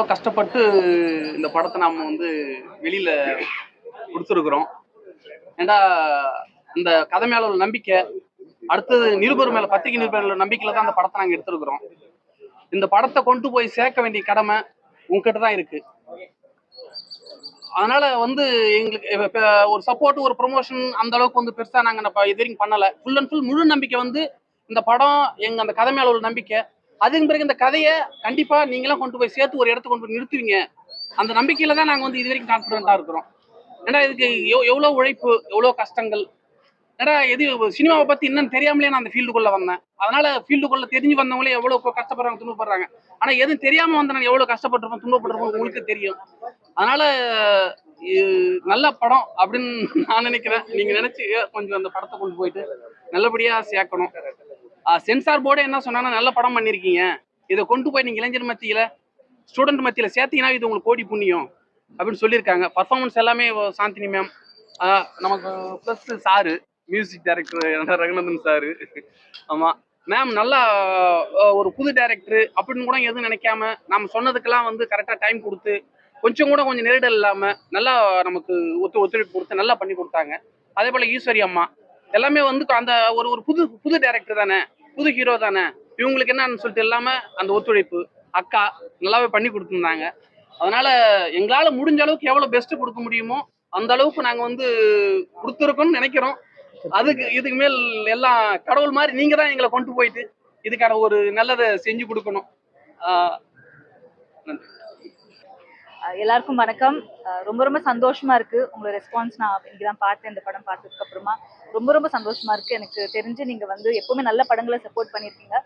எவ்வளோ கஷ்டப்பட்டு இந்த படத்தை நாம் வந்து வெளியில் கொடுத்துருக்குறோம். ஏண்டா இந்த கதை மேல உள்ள நம்பிக்கை அடுத்தது நிருபர் மேல பத்திரிகை நிருபர் மேல நம்பிக்கையில தான் அந்த படத்தை நாங்கள் எடுத்திருக்கிறோம். இந்த படத்தை கொண்டு போய் சேர்க்க வேண்டிய கடமை உங்ககிட்ட தான் இருக்கு. அதனால வந்து எங்களுக்கு ஒரு சப்போர்ட் ஒரு ப்ரொமோஷன் அந்த அளவுக்கு வந்து பெருசா நாங்க இது வரைக்கும் பண்ணல. ஃபுல் அண்ட் ஃபுல் முழு நம்பிக்கை வந்து இந்த படம் எங்க அந்த கதை மேல உள்ள நம்பிக்கை அதுக்கு பிறகு இந்த கதையை கண்டிப்பா நீங்களாம் கொண்டு போய் சேர்த்து ஒரு இடத்த கொண்டு போய் நிறுத்துவீங்க. அந்த நம்பிக்கையில தான் நாங்கள் வந்து இது வரைக்கும் கான்ஃபிடென்ட்டா இருக்கிறோம். ஏன்னா இதுக்கு எவ்- எவ்வளோ உழைப்பு எவ்வளோ கஷ்டங்கள் ஏன்னா எது சினிமாவை பற்றி என்னன்னு தெரியாமலே நான் அந்த ஃபீல்டுக்குள்ள வந்தேன். அதனால ஃபீல்டுக்குள்ளே தெரிஞ்சு வந்தவங்களே எவ்வளோ கஷ்டப்படுறாங்க துன்பப்படுறாங்க. ஆனால் எதுவும் தெரியாமல் வந்து நான் எவ்வளோ கஷ்டப்பட்டிருப்பேன் துன்பப்பட்டிருப்பேன் உங்களுக்கு தெரியும். அதனால நல்ல படம் அப்படின்னு நான் நினைக்கிறேன். நீங்கள் நினச்சி கொஞ்சம் அந்த படத்தை கொண்டு போயிட்டு நல்லபடியாக சேர்க்கணும். சென்சார் போர்டே என்ன சொன்னா நல்ல படம் பண்ணிருக்கீங்க. இதை கொண்டு போய் நீங்க இளைஞர் மத்தியில ஸ்டூடெண்ட் மத்தியில சேர்த்தீங்கன்னா இது உங்களுக்கு கோடி புண்ணியம் அப்படின்னு சொல்லியிருக்காங்க. பர்ஃபார்மன்ஸ் எல்லாமே சாந்தினி மேம் நமக்கு plus sir music director Raghunandan sir ஆமா. மேம் நல்லா ஒரு புது டேரக்டர் அப்படின்னு கூட எதுவும் நினைக்காம நம்ம சொன்னதுக்கெல்லாம் வந்து கரெக்டாக டைம் கொடுத்து கொஞ்சம் கூட கொஞ்சம் நெருடல் இல்லாம நல்லா நமக்கு ஒத்து ஒத்துழைப்பு கொடுத்து நல்லா பண்ணி கொடுத்தாங்க. அதே போல ஈஸ்வரி அம்மா. எல்லாமே வந்து அந்த ஒரு ஒரு புது புது டேரக்டர் தானே. புது ஹீரோ தானே. இவங்களுக்கு என்னன்னு சொல்லிட்டு இல்லாம அந்த ஒத்துழைப்பு அக்கா நல்லாவே பண்ணி கொடுத்துருந்தாங்க. அதனால எங்களால முடிஞ்ச அளவுக்கு எவ்வளவு பெஸ்ட் கொடுக்க முடியுமோ அந்த அளவுக்கு நாங்க வந்து கொடுத்துருக்கோம்னு நினைக்கிறோம். அதுக்கு இதுக்கு மேல் எல்லாம் கடவுள் மாதிரி நீங்க தான் எங்களை கொண்டு போயிட்டு இதுக்கான ஒரு நல்லதை செஞ்சு கொடுக்கணும். ஆஹ் எல்லாருக்கும் வணக்கம். ரொம்ப ரொம்ப சந்தோஷமா இருக்கு உங்களோட ரெஸ்பான்ஸ் நான் இன்னைக்கு தான் பார்த்தேன். இந்த படம் பார்த்ததுக்கு அப்புறமா. ரொம்ப ரொம்ப சந்தோஷமா இருக்கு. எனக்கு தெரிஞ்சு நீங்க வந்து எப்பவுமே நல்ல படங்களை சப்போர்ட் பண்ணியிருக்கீங்க.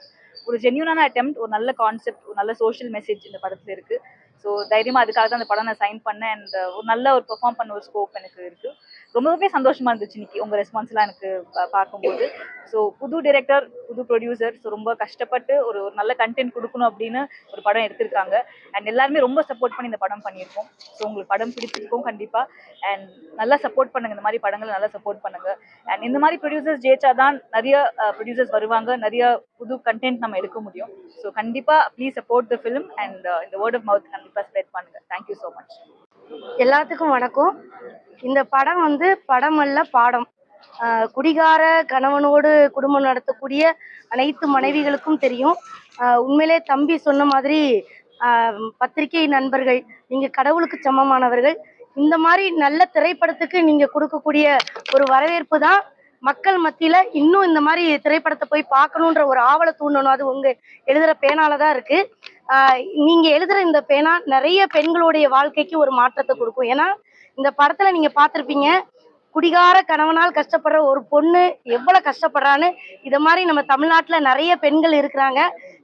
ஒரு ஜென்யூனான அட்டம் ஒரு நல்ல கான்செப்ட் ஒரு நல்ல சோஷியல் மெசேஜ் இந்த படத்துல இருக்கு. ஸோ தைரியமா அதுக்காக தான் அந்த படம் நான் சைன் பண்ணேன். அண்ட் uh, ஒரு நல்ல ஒரு பெர்ஃபார்ம் பண்ண ஒரு ஸ்கோப் எனக்கு இருக்கு. ரொம்பவே சந்தோஷமா இருந்துச்சு இன்னைக்கு உங்க ரெஸ்பான்ஸ்லாம் எனக்கு பார்க்கும்போது. ஸோ புது டிரெக்டர் புது ப்ரொடியூசர் ஸோ ரொம்ப கஷ்டப்பட்டு ஒரு ஒரு நல்ல கண்டென்ட் கொடுக்கணும் அப்படின்னு ஒரு படம் எடுத்திருக்காங்க. அண்ட் எல்லாருமே ரொம்ப சப்போர்ட் பண்ணி இந்த படம் பண்ணியிருக்கோம். ஸோ உங்களுக்கு படம் பிடிச்சிருக்கும் கண்டிப்பாக அண்ட் நல்லா சப்போர்ட் பண்ணுங்க. இந்த மாதிரி படங்களை நல்லா சப்போர்ட் பண்ணுங்க. அண்ட் இந்த மாதிரி ப்ரொடியூசர்ஸ் ஜெயிச்சா தான் நிறைய uh, ப்ரொடியூசர்ஸ் வருவாங்க. நிறைய புது கண்டென்ட் நம்ம எடுக்க முடியும். ஸோ கண்டிப்பாக please support the film and இந்த வேர்ட் ஆஃப் மவுத் கண்டிப்பா ஸ்ப்ரெட் பண்ணுங்க தேங்க்யூ ஸோ மச் எல்லாத்துக்கும் வணக்கம். இந்த படம் வந்து படம் அல்ல பாடம். குடிகார கணவனோடு குடும்பம் நடத்தக்கூடிய அனைத்து மனைவிகளுக்கும் தெரியும். உண்மையிலே தம்பி சொன்ன மாதிரி பத்திரிகை நண்பர்கள் நீங்கள் கடவுளுக்கு சமமானவர்கள். இந்த மாதிரி நல்ல திரைப்படத்துக்கு நீங்கள் கொடுக்கக்கூடிய ஒரு வரவேற்பு தான் மக்கள் மத்தியில இன்னும் இந்த மாதிரி திரைப்படத்தை போய் பார்க்கணுன்ற ஒரு ஆவலை தூண்டணும். அது உங்க எழுதுற பேனால தான் இருக்கு. நீங்க எழுதுற இந்த பேனா நிறைய பெண்களுடைய வாழ்க்கைக்கு ஒரு மாற்றத்தை கொடுக்கும். ஏன்னா இந்த படத்துல நீங்க பார்த்துருப்பீங்க குடிகார கணவனால் கஷ்டப்படுற ஒரு பொண்ணு எவ்வளவு கஷ்டப்படுறான்னு. இத மாதிரி நம்ம தமிழ்நாட்டுல நிறைய பெண்கள் இருக்கிறாங்க.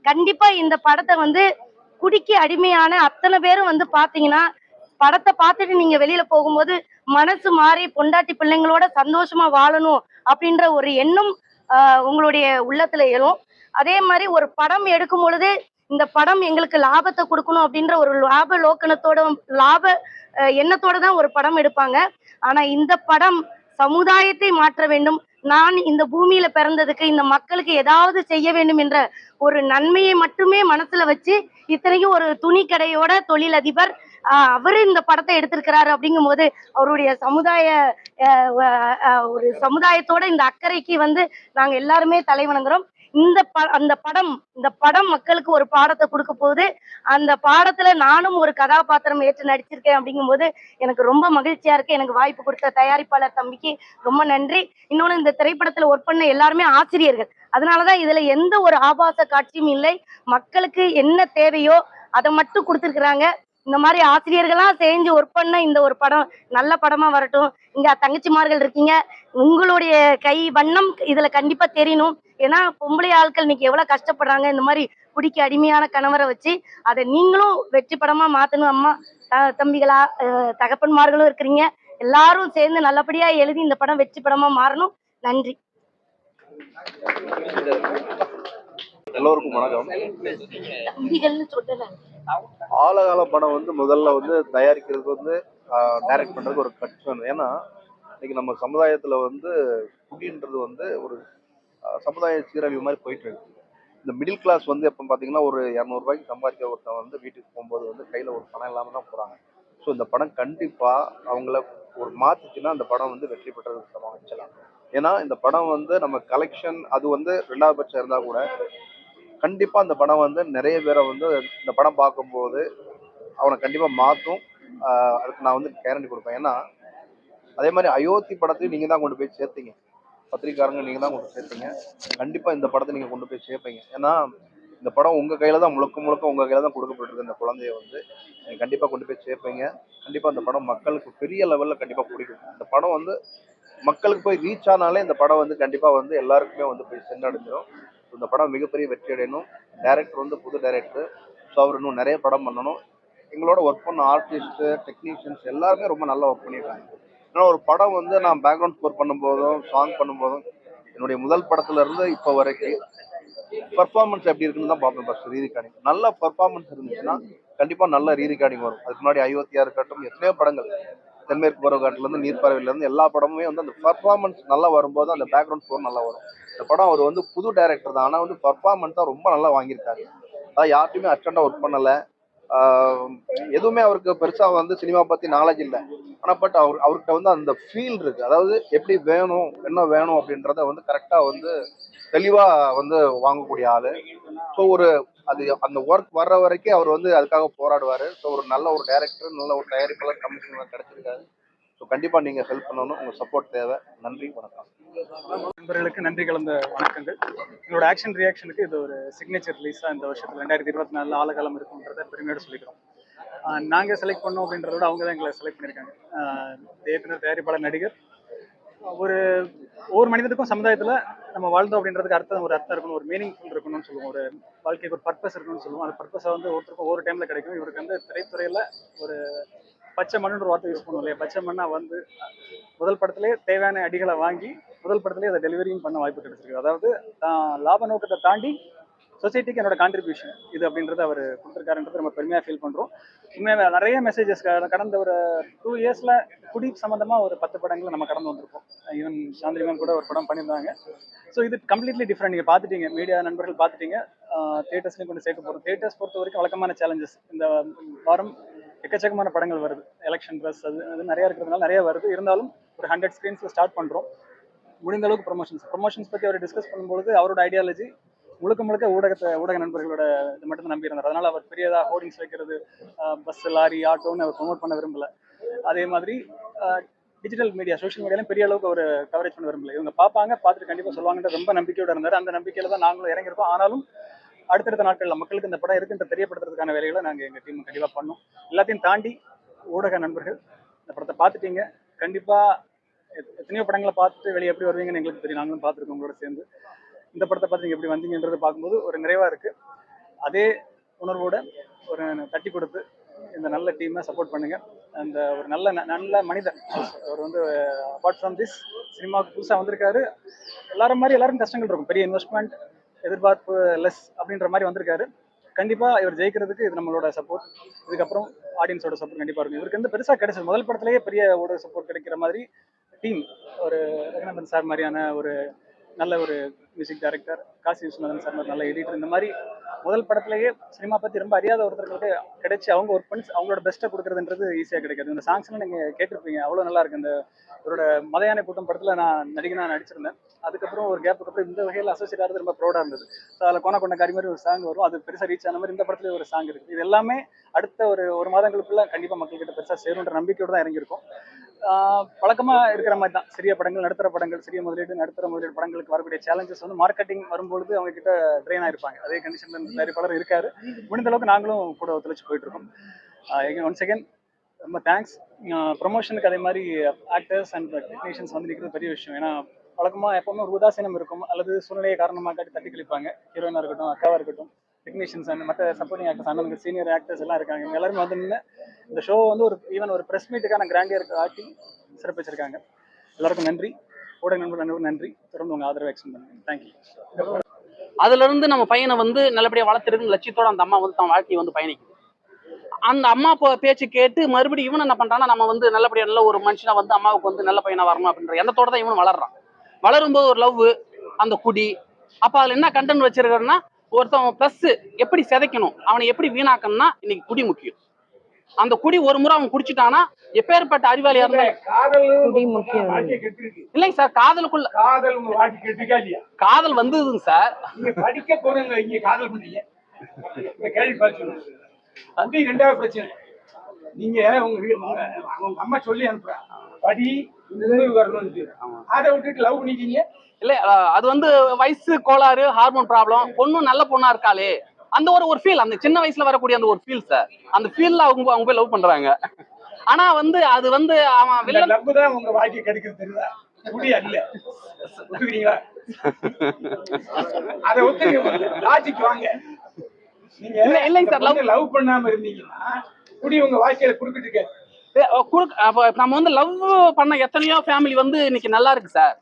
கண்டிப்பா இந்த படத்தை வந்து குடிக்கு அடிமையான அத்தனை பேரும் வந்து பாத்தீங்கன்னா படத்தை பார்த்துட்டு நீங்க வெளியில போகும்போது மனசு மாறி பொண்டாட்டி பிள்ளைங்களோட சந்தோஷமா வாழணும் அப்படின்ற ஒரு எண்ணம் உங்களுடைய உள்ளத்துல எழும். அதே மாதிரி ஒரு படம் எடுக்கும் பொழுது இந்த படம் எங்களுக்கு லாபத்தை கொடுக்கணும் அப்படின்ற ஒரு லாப லோக்கணத்தோட லாப எண்ணத்தோட தான் ஒரு படம் எடுப்பாங்க. ஆனா இந்த படம் சமுதாயத்தை மாற்ற வேண்டும். நான் இந்த பூமியில பிறந்ததுக்கு இந்த மக்களுக்கு ஏதாவது செய்ய வேண்டும் என்ற ஒரு நன்மையை மட்டுமே மனசுல வச்சு இத்தனைக்கும் ஒரு துணி கடையோட தொழிலதிபர் அவரு இந்த படத்தை எடுத்திருக்கிறாரு அப்படிங்கும் போது அவருடைய சமுதாய ஒரு சமுதாயத்தோட இந்த அக்கறைக்கு வந்து நாங்க எல்லாருமே தலை வணங்குறோம் இந்த ப அந்த படம் இந்த படம் மக்களுக்கு ஒரு பாடத்தை கொடுக்க போகுது. அந்த பாடத்துல நானும் ஒரு கதாபாத்திரம் ஏற்று நடிச்சிருக்கேன் அப்படிங்கும்போது எனக்கு ரொம்ப மகிழ்ச்சியா இருக்கு. எனக்கு வாய்ப்பு கொடுத்த தயாரிப்பாளர் தம்பிக்கு ரொம்ப நன்றி. இன்னொன்று இந்த திரைப்படத்துல ஒர்க் பண்ண எல்லாருமே ஆசிரியர்கள். அதனாலதான் இதுல எந்த ஒரு ஆபாச காட்சியும் இல்லை. மக்களுக்கு என்ன தேவையோ அதை மட்டும் கொடுத்துருக்குறாங்க. இந்த மாதிரி ஆசிரியர்களா சேர்ந்து ஒர்க் பண்ண இந்த ஒரு படம் நல்ல படமா வரட்டும். இங்க தங்கச்சிமார்கள் இருக்கீங்க. உங்களுடைய கை வண்ணம் இதுல கண்டிப்பா தெரியணும். ஏன்னா பொம்பளை ஆட்கள் இன்னைக்கு எவ்வளவு கஷ்டப்படுறாங்க. இந்த மாதிரி குடிக்க அடிமையான கணவரை வச்சு அதை நீங்களும் வெற்றி படமா மாத்தணும். அம்மா தம்பிகளா தகப்பன்மார்களும் இருக்கிறீங்க. எல்லாரும் சேர்ந்து நல்லபடியா எழுதி இந்த படம் வெற்றி படமா மாறணும். நன்றி. எல்லோருக்கும் வணக்கம். ஆழகால படம் வந்து முதல்ல வந்து தயாரிக்கிறதுக்கு வந்து டைரக்ட் பண்றதுக்கு ஒரு கட்சி வேணும். ஏன்னா இன்னைக்கு நம்ம சமுதாயத்துல வந்து குடின்றது வந்து ஒரு சமுதாய சீரழிவு மாதிரி போயிட்டு இருக்கு. இந்த மிடில் கிளாஸ் வந்து எப்போ பார்த்தீங்கன்னா ஒரு இரநூறுபாய்க்கு சம்பாதிக்க ஒருத்தன் வந்து வீட்டுக்கு போகும்போது வந்து கையில் ஒரு பணம் இல்லாமல் தான் போகிறாங்க ஸோ இந்த படம் கண்டிப்பாக அவங்கள ஒரு மாத்துச்சுன்னா அந்த படம் வந்து வெற்றி பெற்றதுக்கு சமம். வச்சலாம் ஏன்னா இந்த படம் வந்து நம்ம கலெக்ஷன் அது வந்து ரெண்டாவது பட்சம் இருந்தால் கூட கண்டிப்பாக அந்த படம் வந்து நிறைய பேரை வந்து இந்த படம் பார்க்கும்போது அவனை கண்டிப்பாக மாற்றும் அதுக்கு நான் வந்து கேரண்டி கொடுப்பேன். ஏன்னா அதே மாதிரி அயோத்தி படத்தையும் நீங்கள் தான் கொண்டு போய் சேர்த்தீங்க. பத்திரிக்காரங்க நீங்கள் தான் கொண்டு சேர்த்தீங்க. கண்டிப்பாக இந்த படத்தை நீங்கள் கொண்டு போய் சேர்ப்பீங்க. ஏன்னா இந்த படம் உங்கள் கையில் தான் முழுக்க முழுக்க உங்கள் கையில் தான் கொடுக்கப்பட்டிருக்கு இந்த குழந்தைய வந்து நீங்கள் கண்டிப்பாக கொண்டு போய் சேர்ப்பீங்க. கண்டிப்பாக இந்த படம் மக்களுக்கு பெரிய லெவலில் கண்டிப்பாக பிடிக்கும். இந்த படம் வந்து மக்களுக்கு போய் ரீச் ஆனாலே இந்த படம் வந்து கண்டிப்பாக வந்து எல்லாருக்குமே வந்து போய் சென்றடைஞ்சிடும் இந்த படம் மிகப்பெரிய வெற்றி அடையணும். டைரக்டர் வந்து புது டைரக்டர் ஸோ அவர் இன்னும் நிறைய படம் பண்ணணும். எங்களோட ஒர்க் பண்ண ஆர்டிஸ்ட்டு டெக்னீஷியன்ஸ் எல்லாருமே ரொம்ப நல்லா ஒர்க் பண்ணியிருக்காங்க. ஏன்னா ஒரு படம் வந்து நான் பேக்ரவுண்ட் ஸ்கோர் பண்ணும்போதும் சாங் பண்ணும்போதும் என்னுடைய முதல் படத்துல இருந்து இப்போ வரைக்கும் பர்ஃபார்மன்ஸ் எப்படி இருக்குன்னு தான் பார்ப்பேன் ஃபஸ்ட் ரீ ரெக்கார்டிங் நல்ல பர்ஃபார்மன்ஸ் இருந்துச்சுன்னா கண்டிப்பாக நல்ல ரீ ரெக்கார்டிங் வரும். அதுக்கு முன்னாடி அயோத்தியா இருக்கட்டும் எத்தனையோ படங்கள். தென்மேற்கு பருவக்காட்டிலேருந்து நீர்ப்பறவையிலேருந்து எல்லா படமுமே வந்து அந்த பர்ஃபார்மன்ஸ் நல்லா வரும்போது அந்த பேக்ரவுண்ட் ஸ்கோர் நல்லா வரும். இந்த படம் அவர் வந்து புது டைரக்டர் தான். ஆனால் வந்து பர்ஃபார்மன்ஸாக ரொம்ப நல்லா வாங்கியிருக்காரு. அதான் யார்ட்டையுமே அர்ஜென்ட்டாக ஒர்க் பண்ணலை. எதுவுமே அவருக்கு பெருசாக வந்து சினிமா பற்றி நாலேஜ் இல்லை. ஆனால் பட் அவர் அவர்கிட்ட வந்து அந்த ஃபீல் இருக்குது அதாவது எப்படி வேணும் என்ன வேணும் அப்படின்றத வந்து கரெக்டாக வந்து தெளிவாக வந்து வாங்கக்கூடிய ஆள். ஸோ ஒரு அது அந்த ஒர்க் வர்ற வரைக்கும் அவர் வந்து அதுக்காக போராடுவார். ஸோ ஒரு நல்ல ஒரு டைரக்டர் நல்ல ஒரு தயாரிப்பாளர் கமிஷனர் கிடைச்சிருக்காரு ஸோ கண்டிப்பாக நீங்கள் ஹெல்ப் பண்ணணும். உங்கள் சப்போர்ட் தேவை. நன்றி வணக்கம். நண்பர்களுக்கு நன்றி கலந்த வணக்கங்கள். என்னோட ஆக்ஷன் ரியாக்ஷனுக்கு இது ஒரு சிக்னேச்சர் ரிலீஸாக இந்த வருஷத்தில் ரெண்டாயிரத்தி இருபத்தி நாலில் ஆலகாலம் இருக்குன்றத பெருமையோடு சொல்லிக்கிறோம். நாங்கள் செலக்ட் பண்ணோம் அப்படின்றத விட அவங்க தான் எங்களை செலக்ட் பண்ணியிருக்காங்க. ஆஹ் இயக்குனர் தயாரிப்பாளர் நடிகர். ஒரு ஒவ்வொரு மனிதனுக்கும் சமுதாயத்தில் நம்ம வாழ்ந்தோம் அப்படின்றதுக்கு அர்த்தம் ஒரு அர்த்தம் இருக்கணும் ஒரு மீனிங் இருக்கணும்னு சொல்லுவோம். ஒரு வாழ்க்கைக்கு ஒரு பர்பஸ் இருக்கணும்னு சொல்லுவோம். அந்த பர்பஸை வந்து ஒருத்தருக்கும் ஒவ்வொரு டைமில் கிடைக்கும். இவருக்கு வந்து திரைத்துறையில் ஒரு பச்சை மண்ணுன்ற வார்த்தை யூஸ் பண்ணுவோம் இல்லையா? பச்சை மண்ணா வந்து முதல் படத்திலே தேவையான அடிகளை வாங்கி முதல் படத்திலே அதை டெலிவரியும் பண்ண வாய்ப்பு கிடைச்சிருக்கு. அதாவது தான் லாப நோக்கத்தை தாண்டி சொசைட்டிக்கு என்னோட கான்ட்ரிபியூஷன் இது அப்படின்றத அவர் கொடுத்துருக்காருன்றது நம்ம பெருமையாக ஃபீல் பண்ணுறோம் உண்மையாக நிறைய மெசேஜஸ் கடந்த ஒரு டூ இயர்ஸில் குடி சம்மந்தமாக ஒரு பத்து படங்களை நம்ம கடந்து வந்திருக்கோம். ஈவன் சாந்திரி மேம் கூட ஒரு படம் பண்ணியிருந்தாங்க. ஸோ இது கம்ப்ளீட்லி டிஃப்ரெண்ட் நீங்கள் பார்த்துட்டீங்க. மீடியா நண்பர்கள் பார்த்துட்டீங்க. தேட்டர்ஸ்லையும் கொண்டு சேர்க்க போகிறோம் தேட்டர்ஸ் பொறுத்த வரைக்கும் வழக்கமான சேலஞ்சஸ் இந்த வாரம் எக்கச்சக்கமான படங்கள் வருது. எலெக்ஷன் ட்ரெஸ் அது அது நிறையா இருக்கிறதுனால நிறைய வருது. இருந்தாலும் ஒரு ஹண்ட்ரட் ஸ்க்ரீன்ஸில் ஸ்டார்ட் பண்ணுறோம் முடிந்த அளவுக்கு ப்ரொமோஷன்ஸ் ப்ரொமோஷன்ஸ் பற்றி அவர் டிஸ்கஸ் பண்ணும்போது அவரோட ஐடியாலஜி முழுக்க முழுக்க ஊடகத்தை ஊடக நண்பர்களோட இது மட்டும் தான் நம்பி இருந்தார் அதனால அவர் பெரியதாக ஹோர்டிங்ஸ் வைக்கிறது பஸ் லாரி ஆட்டோன்னு அவர் ப்ரொமோட் பண்ண விரும்பல. அதே மாதிரி டிஜிட்டல் மீடியா சோஷியல் மீடியாலையும் பெரிய அளவுக்கு ஒரு கவரேஜ் பண்ண விரும்பல. இவங்க பார்ப்பாங்க பார்த்துட்டு கண்டிப்பாக சொல்லுவாங்கன்ற ரொம்ப நம்பிக்கையோட இருந்தார். அந்த நம்பிக்கையில தான் நாங்களும் இறங்கியிருக்கோம். ஆனாலும் அடுத்தடுத்த நாட்களில் மக்களுக்கு இந்த படம் இருக்குன்ற தெரியப்படுத்துறதுக்கான வேலைகளை நாங்கள் எங்கள் டீம் கண்டிப்பாக பண்ணோம். எல்லாத்தையும் தாண்டி ஊடக நண்பர்கள் இந்த படத்தை பார்த்துட்டீங்க. கண்டிப்பாக எத்தனையோ படங்களை பார்த்துட்டு வெளியே எப்படி வருவீங்கன்னு எங்களுக்கு தெரியும். நாங்களும் பார்த்துருக்கோம் உங்களோட சேர்ந்து. இந்த படத்தை பார்த்து நீங்கள் எப்படி வந்தீங்கன்றதை பார்க்கும்போது ஒரு நிறைவாக இருக்குது அதே உணர்வோட ஒரு தட்டி கொடுத்து இந்த நல்ல டீமை சப்போர்ட் பண்ணுங்க. அந்த ஒரு நல்ல ந- நல்ல மனிதன். அவர் வந்து அபார்ட் ஃப்ரம் திஸ் சினிமாவுக்கு புதுசாக வந்திருக்காரு. எல்லாரும் மாதிரி எல்லாரும் கஷ்டங்கள் இருக்கும். பெரிய இன்வெஸ்ட்மெண்ட் எதிர்பார்ப்பு லெஸ் அப்படின்ற மாதிரி வந்திருக்காரு. கண்டிப்பாக இவர் ஜெயிக்கிறதுக்கு இது நம்மளோட சப்போர்ட் இதுக்கப்புறம் ஆடியன்ஸோட சப்போர்ட் கண்டிப்பாக இருக்கும். இவருக்கு வந்து பெருசாக கிடைச்சது. முதல் படத்துலேயே பெரிய ஒரு சப்போர்ட் கிடைக்கிற மாதிரி டீம் ஒரு ரகுநந்தன் சார் மாதிரியான ஒரு நல்ல ஒரு music director Kasi Viswanathan sir நல்ல எடிட்டர் இந்த மாதிரி முதல் படத்திலேயே சினிமா பத்தி ரொம்ப அறியாத ஒருத்தர்களுக்கு கிடைச்சி அவங்க ஒர்க் பண்ணி அவங்களோட பெஸ்ட்டை கொடுக்குறதுன்றது ஈஸியாக கிடைக்காது. இந்த சாங்ஸ்லாம் நீங்க கேட்டிருப்பீங்க. அவ்வளோ நல்லா இருக்கு. இந்த இவரோட மதையான கூட்டம் படத்துல நான் நடிகனா நடிச்சிருந்தேன். அதுக்கப்புறம் ஒரு கேப்புக்கு அப்புறம் இந்த வகையில் அசோசியேட் ஆகிறது ரொம்ப ப்ரௌடாக இருந்தது. ஸோ அதில் கோன கறி மாதிரி ஒரு சாங் வரும். அது பெருசாக ரீச் ஆன மாதிரி இந்த படத்துல ஒரு சாங் இருக்கு. இது எல்லாமே அடுத்த ஒரு ஒரு மாதங்களுக்குள்ள கண்டிப்பாக மக்கள்கிட்ட பெருசாக சேருன்ற நம்பிக்கையோட தான் இறங்கியிருக்கும். பழக்கமா இருக்கிற மாதிரி தான். சிறிய படங்கள் நடுத்தர படங்கள் சிறிய முதலீடு நடுத்தர முதலீடு படங்களுக்கு வரக்கூடிய சேலஞ்சஸ் வந்து மார்க்கெட்டிங் வரும்பொழுது அவங்க கிட்ட ட்ரெயின் ஆயிருப்பாங்க. அதே கண்டிஷன்ல இந்த பலர் இருக்காரு. முடிந்த அளவுக்கு நாங்களும் கூட ஒத்துழைச்சு போயிட்டு இருக்கோம் ஒன் செகண்ட் ரொம்ப தேங்க்ஸ் ப்ரொமோஷனுக்கு அதே மாதிரி ஆக்டர்ஸ் அண்ட் டெக்னீஷியன்ஸ் வந்து நிற்கிறது பெரிய விஷயம். ஏன்னா வழக்கமாக எப்பவுமே ஒரு உதாசீனம் இருக்கும். அல்லது சூழ்நிலையை காரணமாக காட்டி தட்டி கழிப்பாங்க. ஹீரோயினாக இருக்கட்டும் அக்காவாக இருக்கட்டும் டெக்னீஷியன்ஸ் அண்ட் மற்ற சப்போர்ட்டிங் ஆக்டர்ஸ் அண்ணனுக்கு சீனியர் ஆக்டர்ஸ் எல்லாம் இருக்காங்க. இவங்க எல்லாருமே வந்து இந்த ஷோ வந்து ஒரு ஈவன் ஒரு ப்ரெஸ் மீட்டுக்கான கிராண்டியர் ஆட்டி சிறப்பிச்சிருக்காங்க எல்லாருக்கும் நன்றி. ஊடக நண்பர் அனைவரும் நன்றி. தொடர்ந்து உங்கள் ஆதரவை எக்ஸ்டெண்ட் பண்ணுங்க தேங்க்யூ அதுல இருந்து நம்ம பையனை வந்து நல்லபடியா வளர்த்துறது லட்சியத்தோட அந்த அம்மா வந்து தன் வாழ்க்கையை வந்து பயணிக்குது. அந்த அம்மா பேச்சு கேட்டு மறுபடியும் இவன் என்ன பண்றான்னா நம்ம வந்து நல்லபடியா நல்ல ஒரு மனுஷனா வந்து அம்மாவுக்கு வந்து நல்ல பையனா வரணும் அப்படின்ற எண்ணத்தோட தான் இவன் வளர்றான். வளரும்போது ஒரு லவ் அந்த குடி. அப்ப அதுல என்ன கண்டென்ட் வச்சிருக்காருன்னா ஒருத்தன் ப்ளஸ் எப்படி சிதைக்கணும் அவனை எப்படி வீணாக்கணும்னா இன்னைக்கு குடி முக்கியம். அந்த குடி ஒரு முறை அவன் குடிச்சிட்டானா? எப்பேற்பட்ட அறிவாளியா இருந்தாலும் காதல் குடி முக்கியம். வாழ்க்கையை கெடுத்துருக்கு இல்லைங்க சார் காதலுக்குள்ள காதல் காதல் வந்ததுங்க சார். நீங்க படிக்க போறவங்க இங்க காதல் பண்ணீங்க அது ரெண்டாவது பிரச்சனை. நீங்க உங்க உங்க அம்மா சொல்லி அனுப்புறா. படி அதை விட்டுட்டு லவ் பண்ணிட்டீங்க இல்ல அது வந்து வயசு கோளாறு ஹார்மோன் ப்ராப்ளம் பொண்ணு நல்ல பொண்ணா இருக்காளே. அந்த ஒரு ஒரு ஃபீல் அந்த சின்ன வயசுல வரக்கூடிய அந்த ஒரு ஃபீல் சார் அந்த ஃபீல்ல அவங்க அவங்க போய் லவ் பண்றாங்க. ஆனா வந்து அது வந்து அவன் வில்லன் லவ் தான் உங்க வாழ்க்கை கெடுக்கிறது தெரியுதா? அல்ல. ஒத்துக்கிறீங்களா அதை லாஜிக் வாங்க. நீங்க இல்ல- இல்லைங்க சார், love- லவ் பண்ணாம இருந்தீங்கன்னா குடி உங்க வாழ்க்கையில குறுக்கிட்டு இருக்காது நம்ம வந்து லவ் பண்ண எத்தனையோ ஃபேமிலி வந்து இன்னைக்கு நல்லா இருக்கு சார்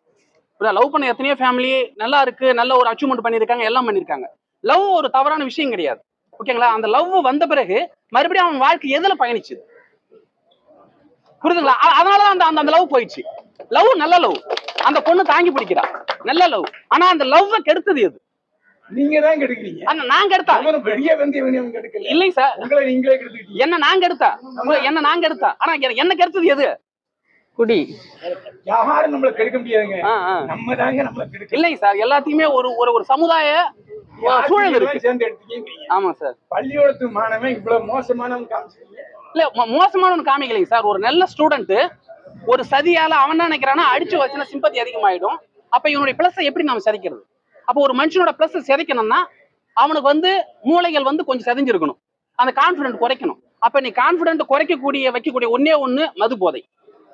லவ் பண்ண எத்தனையோ ஃபேமிலி நல்லா இருக்கு நல்ல ஒரு அச்சீவ்மெண்ட் பண்ணியிருக்காங்க எல்லாம் பண்ணியிருக்காங்க. லவ் ஒரு தவறான விஷயம் கிடையாது. ஓகேங்களா அந்த லவ் வந்த பிறகு மறுபடியும் அவன் வாழ்க்கை எதுல பயணிச்சுது புரியுதுங்களா? அதனாலதான் அந்த அந்த லவ் போயிடுச்சு. லவ் நல்ல லவ் அந்த பொண்ணு தாங்கி பிடிக்கிறா. நல்ல லவ் ஆனா அந்த லவ் கெடுத்தது எது? நீங்க தான் கெடுக்கிறீங்க. ஆனா நாங்க எடுத்தா அவனும் பெரிய வந்து இவனையும் கெடுக்கல. இல்லைங்க சார். உங்களை நீங்களே கெடுத்துக்கிட்டீங்க. என்ன நாங்க எடுத்தா என்ன நாங்க எடுத்தா ஆனா என்ன- கெடுத்தது எது? குடி. யாரும் நம்மள கெடுக்க முடியாதுங்க. நம்ம தாங்க நம்மள கெடுக்க இல்லைங்க சார். எல்லாத்தையுமே ஒரு ஒரு ஒரு சமுதாய சூழல் இருக்கு ஆமா சார். பள்ளியோடத்து மாணவன் இவ்வளவு மோசமானவன் காமிச்சிருக்கீங்க இல்ல மோ- மோசமான ஒன்று காமிக்கலைங்க சார். ஒரு நல்ல ஸ்டூடெண்ட் ஒரு சதியால அவன் என்ன நினைக்கிறான்னா அடிச்சு வச்சுனா சிம்பத்தி அதிகமாயிடும். அப்ப இவனுடைய பிளஸ் எப்படி நம்ம சிதைக்கிறது? அப்போ ஒரு மனுஷனோட பிளஸ் சிதைக்கணும்னா அவனுக்கு வந்து மூளைகள் வந்து கொஞ்சம் சிதைஞ்சிருக்கணும் அந்த கான்ஃபிடென்ட் குறைக்கணும். அப்ப நீ கான்ஃபிடென்ட் குறைக்கக்கூடிய வைக்கக்கூடிய ஒன்னே ஒண்ணு மது போதை.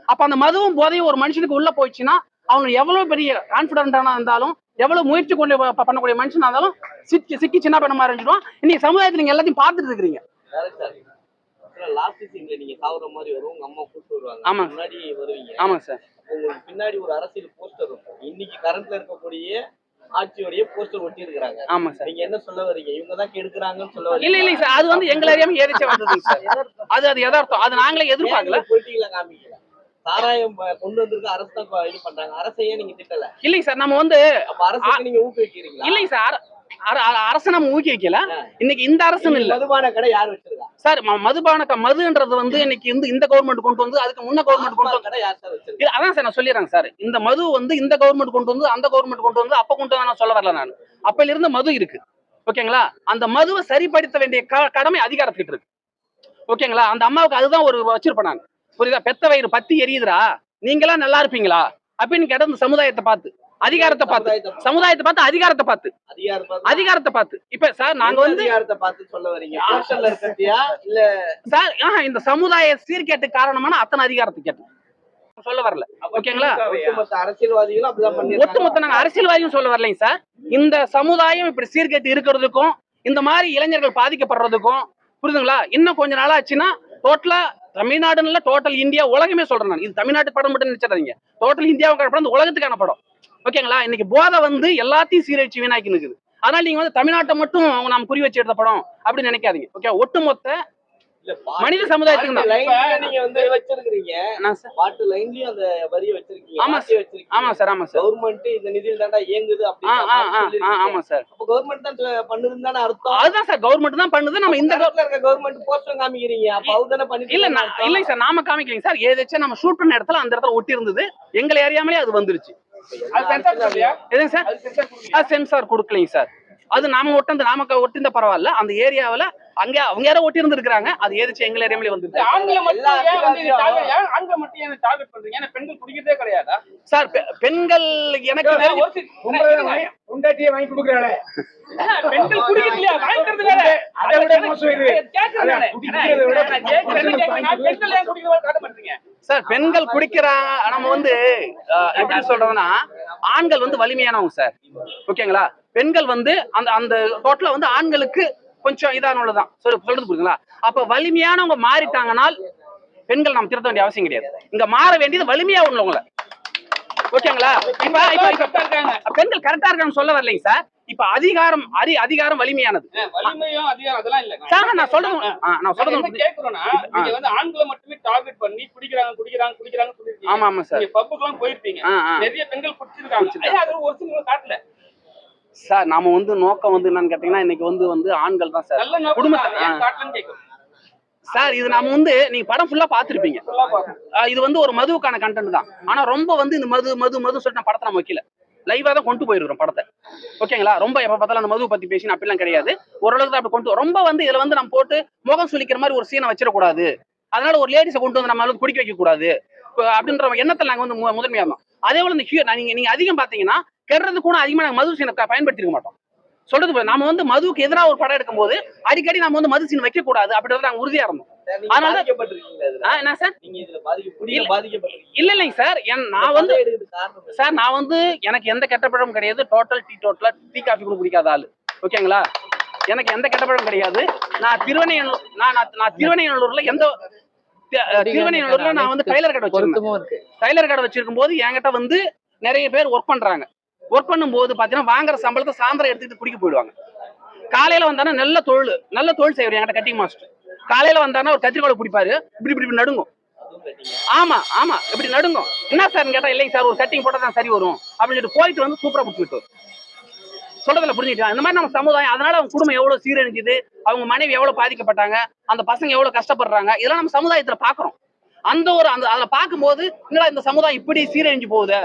அப்ப அந்த மதுவும் போதையும் ஒரு மனுஷனுக்கு உள்ள போயிடுச்சுன்னா அவனுக்கு எவ்வளவு பெரிய கான்பிடண்டானா இருந்தாலும் எவ்வளவு முயற்சி கொண்டு பண்ணக்கூடிய மனுஷனா இருந்தாலும் சிக்கி சிக்கி சின்ன பண்ண இருந்துடும் இன்னைக்கு சமுதாயத்துல நீங்க எல்லாத்தையும் பார்த்துட்டு இருக்கிறீங்க. நீங்க சாவுற மாதிரி வரும் உங்க அம்மா கூட்டு வருவாங்க. ஆமா. முன்னாடி வருவீங்க. ஆமாங்க சார். உங்களுக்கு பின்னாடி ஒரு அரசியல் போஸ்டர் இருக்கும். இன்னைக்கு கரண்ட்ல இருக்கக்கூடிய ஆட்சியோடைய போஸ்டர் ஒட்டி இருக்கிறாங்க ஆமா சார். நீங்க என்ன சொல்ல வரீங்க? இவங்க தான் கெடுக்குறாங்கன்னு சொல்ல இல்ல இல்லைங்க சார். அது வந்து எங்களை அறியாம ஏறிச்சே வந்ததுங்க சார். அது அது எதார்த்தம் அது நாங்களே எதிர்பார்க்கல. பொலிட்டிக்கல காமிக்கல? சாராயம் கொண்டு வந்திருக்க அரசு தான் இது பண்றாங்க. அரசையே நீங்க திட்டல. இல்லைங்க சார் நம்ம வந்து அரசுக்கு நீங்க ஊக்குவிக்கிறீங்களா? இல்லைங்க சார் அர- அர- அரசை நம்ம ஊக்கி வைக்கல இன்னைக்கு இந்த அரசுன்னு இல்ல. மதுபான கடை யார் வச்சிருக்கா? சார் மதுபான மதுன்றது வந்து இன்னைக்கு வந்து இந்த கவர்மெண்ட் கொண்டு வந்து அதுக்கு முன்ன கவர்மெண்ட் கொண்டு வந்து கடை யார் சார் வச்சிருக்கா? அதான் சார் நான் சொல்லிடுறேன் சார். இந்த மது வந்து இந்த கவர்மெண்ட் கொண்டு வந்து அந்த கவர்மெண்ட் கொண்டு வந்து அப்ப கொண்டு வந்து நான் சொல்ல வரல நான். அப்பல இருந்து மது இருக்கு. ஓகேங்களா? அந்த மதுவை சரிப்படுத்த வேண்டிய கடமை அதிகாரத்துக்கிட்ட இருக்கு. ஓகேங்களா? அந்த அம்மாவுக்கு அதுதான் ஒரு வச்சிருப்பேன் நான். புரியுதா? பெத்த வயிறு பத்தி எரியுதுடா. நீங்களா நல்லா இருப்பீங்களா? அப்படின்னு கிடந்த சமுதாயத்தை பார்த்து அதிகாரத்தை பார்த்து. சமுதாயத்தை பார்த்து. அதிகாரத்தை பார்த்து. அதிகாரத்தை பார்த்து. இப்ப சார் நாங்க வந்து சார் ஆஹா, இந்த சமுதாய சீர்கேட்டு காரணமான அத்தனை அதிகாரத்தை கேட்டு சொல்ல வரல. ஓகேங்களா அரசியல்வாதிகளும் ஒட்டுமொத்த நாங்க அரசியல்வாதியும் சொல்ல வரலைங்க சார் இந்த சமுதாயம் இப்படி சீர்கேட்டு இருக்கிறதுக்கும் இந்த மாதிரி இளைஞர்கள் பாதிக்கப்படுறதுக்கும் புரியுதுங்களா? இன்னும் கொஞ்ச நாள் ஆச்சுன்னா டோட்டலா தமிழ்நாடுன்னு இல்ல டோட்டல் இந்தியா உலகமே சொல்றேன் நான். இது தமிழ்நாட்டு படம் மட்டும் நினைச்சிடாதீங்க. டோட்டல் இந்தியாவுக்கான படம் இந்த உலகத்துக்கான படம். ஓகேங்களா இன்னைக்கு போதை வந்து எல்லாத்தையும் சீரழிச்சு வீணாக்கி நிற்குது அதனால நீங்க வந்து தமிழ்நாட்டை மட்டும் நாம் குறி வச்சு எடுத்த படம் அப்படின்னு நினைக்காதீங்க. ஓகே ஒட்டுமொத்த மனித சமுதாயத்துக்கு தான். நீங்க வந்து வச்சிருக்கீங்க சார்? பாட்டு லைன்லயும் அந்த வரிய வச்சிருக்கீங்க. ஆமா வார்த்தையை வச்சிருக்கீங்க. ஆமா சார் ஆமா சார். கவர்மெண்ட் இந்த நிதியில் தாண்டா இயங்குது அப்படின்னு ஆமா சார். அப்ப கவர்மெண்ட் தான் பண்ணுதுன்னு தானே அர்த்தம்? அதுதான் சார் கவர்மெண்ட் தான் பண்ணுது. நம்ம இந்த காலத்துல இருக்க கவர்மெண்ட் போஸ்டர் காமிக்கிறீங்க. அப்ப அவர் தானே பண்ணிட்டு இல்ல. இல்லைங்க சார் நாம காமிக்கலைங்க சார். ஏதாச்சும் நம்ம ஷூட் பண்ண இடத்துல அந்த இடத்துல ஒட்டி இருந்தது எங்களை அறியாமலே அது வந்துருச்சு. அது சென்சார் இல்லையா எதுங்க சார்? அது சென்சார் கொடுக்கலைங்க சார். அது நாம ஒட்டந்து நாம ஒட்டிருந்த பரவாயில்ல. அந்த ஏரியாவுல அங்க அவங்க யாரோ ஒட்டி இருந்திருக்காங்க அது மட்டும் எல்லா ஏன் வந்து பெண்கள் குடிக்கிறதே கிடையாதா? சார் பெண்கள் எனக்கு பொண்டாட்டியே வாங்கி கொடுக்குறாளே. பெண்கள் குடிக்கிறது இல்லையா வாங்கிக்கிறது வேற அதை விட மோசம் இது. பெண்கள் ஏன் குடிக்கிறத காட்ட மாட்டீங்க? சார் பெண்கள் குடிக்கிறாங்க நம்ம வந்து எப்படி சொல்றதுன்னா ஆண்கள் வந்து வலிமையானவங்க சார். ஓகேங்களா? பெண்கள் வந்து அந்த அந்த டோட்டலா வந்து ஆண்களுக்கு கொஞ்சம் இதானதான் சொல் சொல்றது புரியுதுங்களா? அப்ப வலிமையானவங்க மாறிட்டாங்கனால் பெண்கள் நாம் திருத்த வேண்டிய அவசியம் கிடையாது. இங்க மாற வேண்டியது வலிமையா உள்ளவங்கள ஓகேங்களா? இப்ப இப்ப இப்ப இருக்காங்க பெண்கள் கரெக்டா இருக்கான்னு சொல்ல வரலைங்க சார். இப்ப அதிகாரம் அரி அதிகாரம் வலிமையானது. வலிமையும் அதிகாரம் அதெல்லாம் இல்ல. சார் நான் சொல்றது நான் சொல்றது கேக்குறோம்னா நீங்க வந்து ஆண்களை மட்டுமே டார்கெட் பண்ணி குடிக்கிறாங்க குடிக்கிறாங்க குடிக்கிறாங்க சொல்லிருக்கீங்க ஆமா ஆமா சார். நீங்க பப்புக்கு எல்லாம் போயிருப்பீங்க. நிறைய பெண்கள் குடிச்சிருக்காங்க. அது ஒரு சில காட்டல சார் நாம வந்து நோக்கம் வந்து என்னன்னு கேட்டீங்கன்னா இன்னைக்கு வந்து வந்து ஆண்கள் தான் சார். குடும்பத்தை-. சார் இது நாம வந்து நீங்க படம் ஃபுல்லா பாத்திருப்பீங்க இது வந்து ஒரு மதுவுக்கான கண்டென்ட் தான். ஆனா ரொம்ப வந்து இந்த மது மது மது சொல்லிட்டு படத்தை நம்ம வைக்கல. லைவா தான் கொண்டு போயிருக்கிறோம் படத்தை. ஓகேங்களா? ரொம்ப எப்ப பார்த்தாலும் அந்த மது பத்தி பேசி அப்படிலாம் கிடையாது. ஓரளவுக்கு தான் அப்படி கொண்டு ரொம்ப வந்து இதுல வந்து நம்ம போட்டு முகம் சுளிக்கிற மாதிரி ஒரு சீனை வச்சிடக்கூடாது. அதனால ஒரு லேடிஸை கொண்டு வந்து நம்ம அளவுக்கு குடிக்க வைக்க கூடாது அப்படின்ற எண்ணத்தில் நாங்க வந்து முதன்மையா இருந்தோம். அதே போல இந்த ஹியூ நீங்க நீங்க அதிகம் பாத்தீங்கன்னா கெடுறது கூட அதிகமா நாங்க மது சீனை பயன்படுத்திருக்க மாட்டோம். சொல்றது. நாம வந்து மதுவுக்கு எதிராக ஒரு படம் எடுக்கும்போது அடிக்கடி நம்ம வந்து மது சீன் வைக்க கூடாது அப்படின்றத நாங்க உறுதியா இருந்தோம். அதனால- என்ன சார்? இல்ல. இல்லைங்க சார். நான் வந்து? சார் நான் வந்து எனக்கு எந்த கெட்ட பழமும் கிடையாது. டோட்டல் டீ டோட்டலா டீ காஃபி கூட குடிக்காத ஆளு. ஓகேங்களா? எனக்கு எந்த கெட்ட பழமும் கிடையாது. நான் திருவனையனூர் நான் நான் நான் திருவனையனூர்ல எந்த நான் வந்து டைலர் கடை வச்சிருந்தேன். டைலர் கடை வச்சிருக்கும் போது என்கிட்ட வந்து நிறைய பேர் ஒர்க் பண்றாங்க. ஒர்க் பண்ணும்போது பாத்தீங்கன்னா வாங்குற சம்பளத்தை சாயந்தரம் எடுத்துட்டு குடிக்க போயிடுவாங்க. காலையில வந்தானா நல்ல தொழில் நல்ல தொழில் செய்வார் என்கிட்ட கட்டிங் மாஸ்டர் காலையில வந்தானா ஒரு கத்திரிக்கோளை பிடிப்பாரு இப்படி இப்படி நடுங்கும். ஆமா ஆமா இப்படி நடுங்கும். என்ன சார் கேட்டா இல்லைங்க சார் ஒரு கட்டிங் போட்டா தான் சரி வரும். அப்படின்னு சொல்லிட்டு போயிட்டு வந்து சூப்பரா பிடிச்சிட்டு சொல்றதுல புரிஞ்சுக்கிட்டா. இந்த மாதிரி நம்ம சமுதாயம் அதனால அவங்க குடும்பம் எவ்வளவு சீரழிஞ்சுது அவங்க மனைவி எவ்வளவு பாதிக்கப்பட்டாங்க அந்த பசங்க எவ்வளவு கஷ்டப்படுறாங்க இதெல்லாம் நம்ம சமுதாயத்துல பாக்குறோம். அந்த ஒரு அந்த அதுல பார்க்கும்போது என்னடா இந்த சமுதாயம் இப்படி சீரழிஞ்சு போகுது?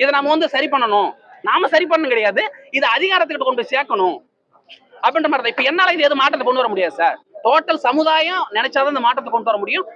இதை நம்ம வந்து சரி பண்ணணும். நாம சரி பண்ணணும் கிடையாது. இதை அதிகாரத்துக்கிட்ட கொண்டு போய் சேர்க்கணும். அப்படின்ற மாதிரி இப்ப என்னால இது எதுவும் மாற்றத்தை கொண்டு வர முடியாது சார் டோட்டல் சமுதாயம் நினைச்சாதான் இந்த மாற்றத்தை கொண்டு வர முடியும்.